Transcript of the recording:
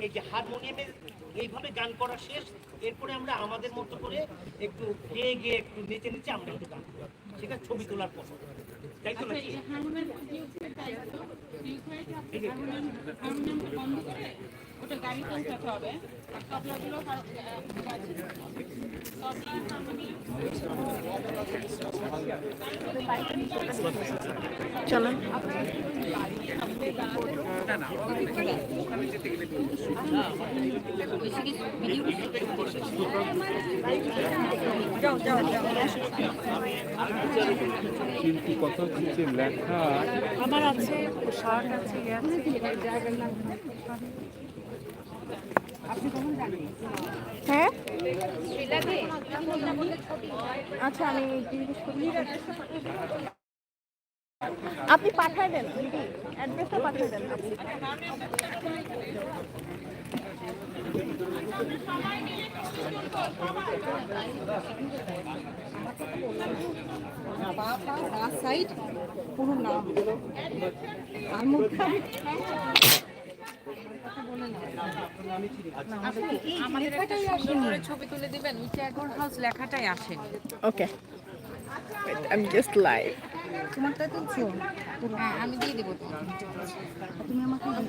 এই যে হারমোনিয়ামে এইভাবে গান করা শেষ এরপরে আমরা আমাদের মতো করে একটু গেয়ে গিয়ে একটু নেচে নেচে আমরা একটু গান করব ঠিক আছে ছবি তোলার পর। তাই তো আচ্ছা, নাকি? হয়ে ওটা গাড়ি পৌঁছাতে হবে। তবলাগুলো হার- কিন্তু কত কিছু লেখা? আমার আছে শার্ট আছে ইয়ে হ্যাঁ? আচ্ছা আমি আপনি পাঠায় দেন অ্যাড্রেসটা পাঠিয়ে দেন। সাইড পুরো নাম সুন্দর করে ছবি তুলে দিবেন ওই হাউস লেখাটাই আসেনি। ওকে আমি জাস্ট লাইভ তোমারটা তুলছো হ্যাঁ আমি দিয়ে দেবো তুমি আমাকে